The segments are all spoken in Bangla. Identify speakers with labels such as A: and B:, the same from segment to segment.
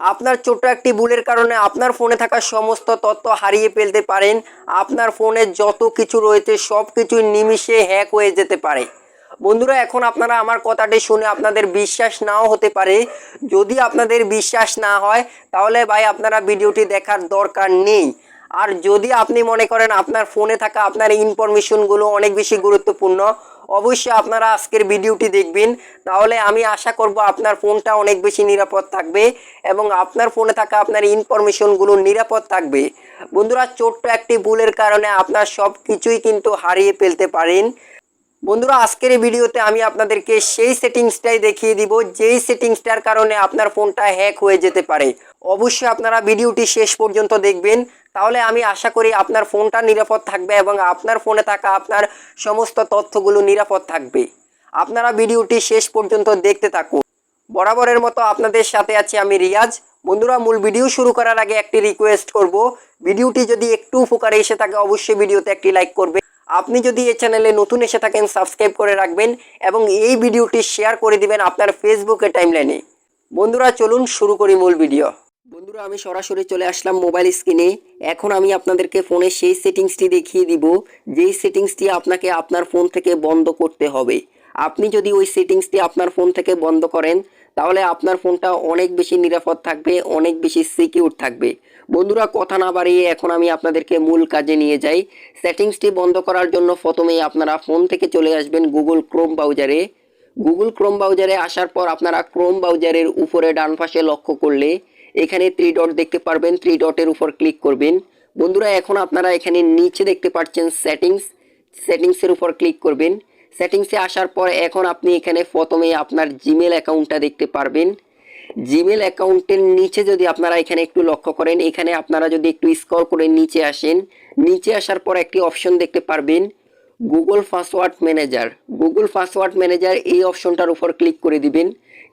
A: আপনার ছোট্ট একটি ভুলের কারণে আপনার ফোনে থাকা সমস্ত তথ্য হারিয়ে ফেলতে পারেন। আপনার ফোনে যত কিছু রয়েছে, সব কিছু নিমিষে হ্যাক হয়ে যেতে পারে। বন্ধুরা, এখন আপনারা আমার কথাটি শুনে আপনাদের বিশ্বাস নাও হতে পারে। যদি আপনাদের বিশ্বাস না হয়, তাহলে ভাই আপনারা ভিডিওটি দেখার দরকার নেই। আর যদি আপনি মনে করেন আপনার ফোনে থাকা আপনার ইনফরমেশনগুলো অনেক বেশি গুরুত্বপূর্ণ অবশ্যই আপনারা আজকের ভিডিওটি দেখবেন। তাহলে আমি আশা করব আপনার ফোনটা অনেক বেশি নিরাপদ থাকবে এবং আপনার ফোনে থাকা আপনার ইনফরমেশনগুলো নিরাপদ থাকবে। বন্ধুরা, ছোট্ট একটি ভুলের কারণে আপনার সব কিছুই কিন্তু হারিয়ে ফেলতে পারেন। বন্ধুরা, আজকের এই ভিডিওতে আমি আপনাদেরকে সেই সেটিংসটাই দেখিয়ে দিব, যেই সেটিংসটার কারণে আপনার ফোনটা হ্যাক হয়ে যেতে পারে। অবশ্যই আপনারা ভিডিওটি শেষ পর্যন্ত দেখবেন। তাহলে আমি আশা করি আপনার ফোনটা নিরাপদ থাকবে এবং আপনার ফোনে থাকা আপনার সমস্ত তথ্যগুলো নিরাপদ থাকবে। আপনারা ভিডিওটি শেষ পর্যন্ত দেখতে থাকুন। বরাবরের মতো আপনাদের সাথে আছি আমি রিয়াজ। বন্ধুরা, মূল ভিডিও শুরু করার আগে একটি রিকোয়েস্ট করব। ভিডিওটি যদি একটু উপকারে এসে থাকে, অবশ্যই ভিডিওতে একটি লাইক করবে। আপনি যদি এই চ্যানেলে নতুন এসে থাকেন সাবস্ক্রাইব করে রাখবেন এবং এই ভিডিওটি শেয়ার করে দিবেন আপনার ফেসবুকে টাইমলাইনে বন্ধুরা, চলুন শুরু করি মূল ভিডিও বন্ধুরা, আমি সরাসরি চলে আসলাম মোবাইল স্ক্রিনে এখন আমি আপনাদেরকে ফোনের সেই সেটিংসটি দেখিয়ে দিব, যেই সেটিংসটি আপনাকে আপনার ফোন থেকে বন্ধ করতে হবে। আপনি যদি ওই সেটিংসটি আপনার ফোন থেকে বন্ধ করেন, তাহলে আপনার ফোনটা অনেক বেশি নিরাপদ থাকবে, অনেক বেশি সিকিউর থাকবে। বন্ধুরা, কথা না বাড়িয়ে এখন আমি আপনাদেরকে মূল কাজে নিয়ে যাই। সেটিংসটি বন্ধ করার জন্য প্রথমেই আপনারা ফোন থেকে চলে আসবেন গুগল ক্রোম ব্রাউজারে গুগল ক্রোম ব্রাউজারে আসার পর আপনারা ক্রোম ব্রাউজারের উপরে ডান পাশে লক্ষ্য করলে এখানে থ্রি ডট দেখতে পারবেন থ্রি ডটের উপর ক্লিক করবেন। বন্ধুরা, এখন আপনারা এখানে নিচে দেখতে পাচ্ছেন সেটিংস সেটিংসের উপর ক্লিক করবেন। সেটিংসে আসার পর এখন আপনি এখানে প্রথমে আপনার জিমেল অ্যাকাউন্টটা দেখতে পারবেন। জিমেল অ্যাকাউন্টের নিচে যদি আপনারা এখানে একটু লক্ষ্য করেন, এখানে আপনারা যদি একটু স্ক্রল করে নিচে আসেন, নিচে আসার পর একটি অপশন দেখতে পারবেন Google password manager Google password manager এই অপশনটার উপর ক্লিক করে দিবেন।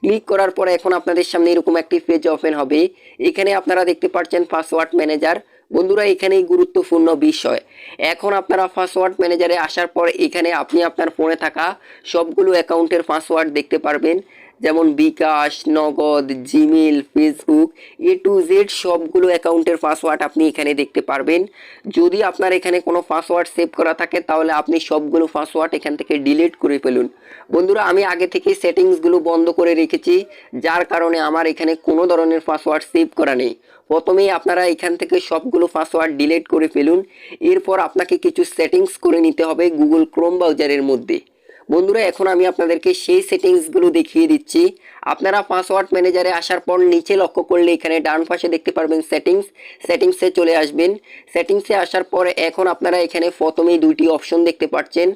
A: ক্লিক করার পরে এখন আপনাদের সামনে এরকম একটি পেজ ওপেন হবে। এখানে আপনারা দেখতে পাচ্ছেন পাসওয়ার্ড ম্যানেজার। বন্ধুরা, এখানেই গুরুত্বপূর্ণ বিষয়। এখন আপনারা পাসওয়ার্ড ম্যানেজারে আসার পর এখানে আপনি আপনার ফোনে থাকা সবগুলো অ্যাকাউন্টের পাসওয়ার্ড দেখতে পারবেন। যেমন bKash, Nagad Gmail Facebook A to Z সবগুলো অ্যাকাউন্টের পাসওয়ার্ড আপনি এখানে দেখতে পারবেন। যদি আপনার এখানে কোনো পাসওয়ার্ড সেভ করা থাকে, তাহলে আপনি সবগুলো পাসওয়ার্ড এখান থেকে ডিলিট করে ফেলুন। বন্ধুরা, আমি আগে থেকে সেটিংসগুলো বন্ধ করে রেখেছি, যার কারণে আমার এখানে কোনো ধরনের পাসওয়ার্ড সেভ করা নেই। প্রথমেই আপনারা এখান থেকে সবগুলো পাসওয়ার্ড ডিলিট করে ফেলুন। এরপর আপনাকে কিছু সেটিংস করে নিতে হবে গুগল ক্রোম ব্রাউজারের মধ্যে। বন্ধুরা, এখন আমি আপনাদেরকে সেই সেটিংসগুলো দেখিয়ে দিচ্ছি। আপনারা পাসওয়ার্ড ম্যানেজারে আসার পর নিচে লক্ষ্য করলে এখানে ডান পাশে দেখতে পারবেন সেটিংস সেটিংসে চলে আসবেন। সেটিংসে আসার পর এখন আপনারা এখানে প্রথমেই দুইটি অপশন দেখতে পাচ্ছেন।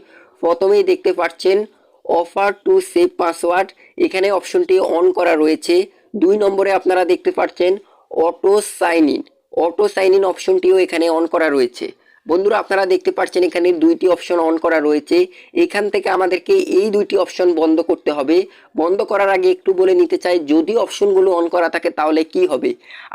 A: প্রথমেই দেখতে পাচ্ছেন অফার টু সেভ পাসওয়ার্ড এখানে অপশনটি অন করা রয়েছে। দুই নম্বরে আপনারা দেখতে পাচ্ছেন auto sign in auto sign in অপশনটিও এখানে অন করা রয়েছে। বন্ধুরা, আপনারা দেখতে পাচ্ছেন এখানে দুইটি অপশন অন করা রয়েছে। এখান থেকে আমাদেরকে এই দুইটি অপশন বন্ধ করতে হবে। বন্ধ করার আগে একটু বলে নিতে চাই, যদি অপশনগুলো অন করা থাকে তাহলে কি হবে?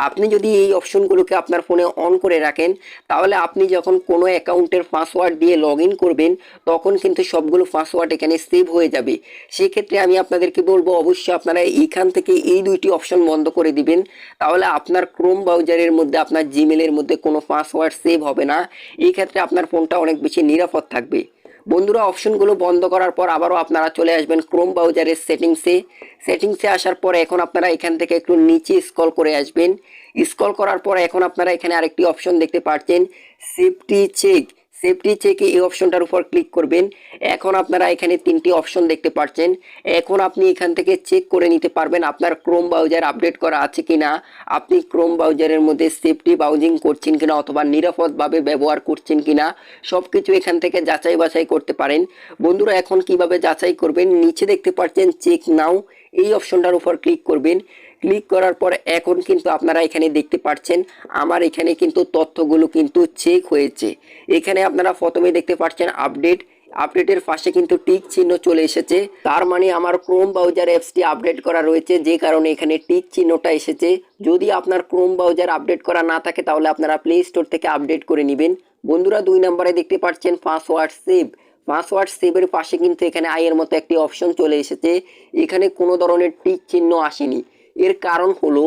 A: আপনি যদি এই অপশনগুলোকে আপনার ফোনে অন করে রাখেন, তাহলে আপনি যখন কোনো অ্যাকাউন্টের পাসওয়ার্ড দিয়ে লগ করবেন, তখন কিন্তু সবগুলো পাসওয়ার্ড এখানে সেভ হয়ে যাবে। সেক্ষেত্রে আমি আপনাদেরকে বলব, অবশ্যই আপনারা এইখান থেকে এই দুইটি অপশন বন্ধ করে দিবেন। তাহলে আপনার ক্রোম ব্রাউজারের মধ্যে, আপনার জিমেলের মধ্যে কোনো পাসওয়ার্ড সেভ হবে না। এই ক্ষেত্রে আপনার ফোনটা অনেক বেশি নিরাপদ থাকবে। বন্ধুরা, অপশনগুলো বন্ধ করার পর আবারও আপনারা চলে আসবেন ক্রোম ব্রাউজারের সেটিংসে সেটিংসে আসার পর এখন আপনারা এখান থেকে একটু নিচে স্ক্রল করে আসবেন। স্ক্রল করার পর এখন আপনারা এখানে আরেকটি অপশন দেখতে পাচ্ছেন সেফটি চেক সেফটি চেকে এই অপশনটার উপর ক্লিক করবেন। এখন আপনারা এখানে তিনটি অপশন দেখতে পাচ্ছেন। এখন আপনি এখান থেকে চেক করে নিতে পারবেন আপনার ক্রোম ব্রাউজার আপডেট করা আছে কিনা। আপনি ক্রোম ব্রাউজারের মধ্যে সেফটি ব্রাউজিং করছেন কিনা অথবা নিরাপদভাবে ব্যবহার করছেন কিনা সব কিছু এখান থেকে যাচাই বাছাই করতে পারেন। বন্ধুরা, এখন কীভাবে যাচাই করবেন? নিচে দেখতে পাচ্ছেন চেক নাও এই অপশনটার উপর ক্লিক করবেন। ক্লিক করার পর এখন কিন্তু আপনারা এখানে দেখতে পাচ্ছেন, আমার এখানে কিন্তু তথ্যগুলো কিন্তু চেক হয়েছে। এখানে আপনারা প্রথমে দেখতে পাচ্ছেন আপডেট আপডেটের পাশে কিন্তু টিক চিহ্ন চলে এসেছে। তার মানে আমার ক্রোম ব্রাউজার অ্যাপসটি আপডেট করা রয়েছে, যে কারণে এখানে টিক চিহ্নটা এসেছে। যদি আপনার ক্রোম ব্রাউজার আপডেট করা না থাকে, তাহলে আপনারা প্লে স্টোর থেকে আপডেট করে নেবেন। বন্ধুরা, দুই নম্বরে দেখতে পাচ্ছেন পাসওয়ার্ড সেভ পাসওয়ার্ড সেভের পাশে কিন্তু এখানে আইয়ের মতো একটি অপশন চলে এসেছে। এখানে কোনো ধরনের টিক চিহ্ন আসেনি। এর কারণ হলো,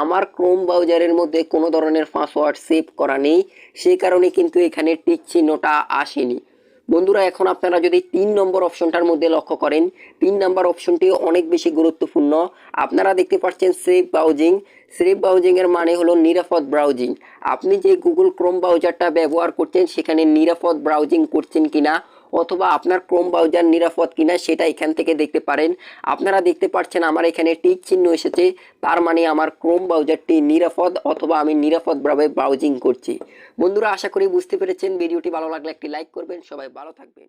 A: আমার ক্রোম ব্রাউজারের মধ্যে কোনো ধরনের পাসওয়ার্ড সেভ করা নেই, সেই কারণে কিন্তু এখানে টিক চিহ্নটা আসেনি। বন্ধুরা, এখন আপনারা যদি তিন নম্বর অপশনটার মধ্যে লক্ষ্য করেন, তিন নম্বর অপশনটি অনেক বেশি গুরুত্বপূর্ণ। আপনারা দেখতে পাচ্ছেন সেভ ব্রাউজিং সেভ ব্রাউজিংয়ের মানে হলো নিরাপদ ব্রাউজিং আপনি যে গুগল ক্রোম ব্রাউজারটা ব্যবহার করছেন, সেখানে নিরাপদ ব্রাউজিং করছেন কিনা অথবা আপনার ক্রোম ব্রাউজার নিরাপদ কিনা সেটা এখান থেকে দেখতে পারেন। আপনারা দেখতে পাচ্ছেন আমার এখানে টিক চিহ্ন এসেছে। তার মানে আমার ক্রোম ব্রাউজারটি নিরাপদ অথবা আমি নিরাপদভাবে ব্রাউজিং করছি। বন্ধুরা, আশা করি বুঝতে পেরেছেন। ভিডিওটি ভালো লাগলে একটি লাইক করবেন। সবাই ভালো থাকবেন।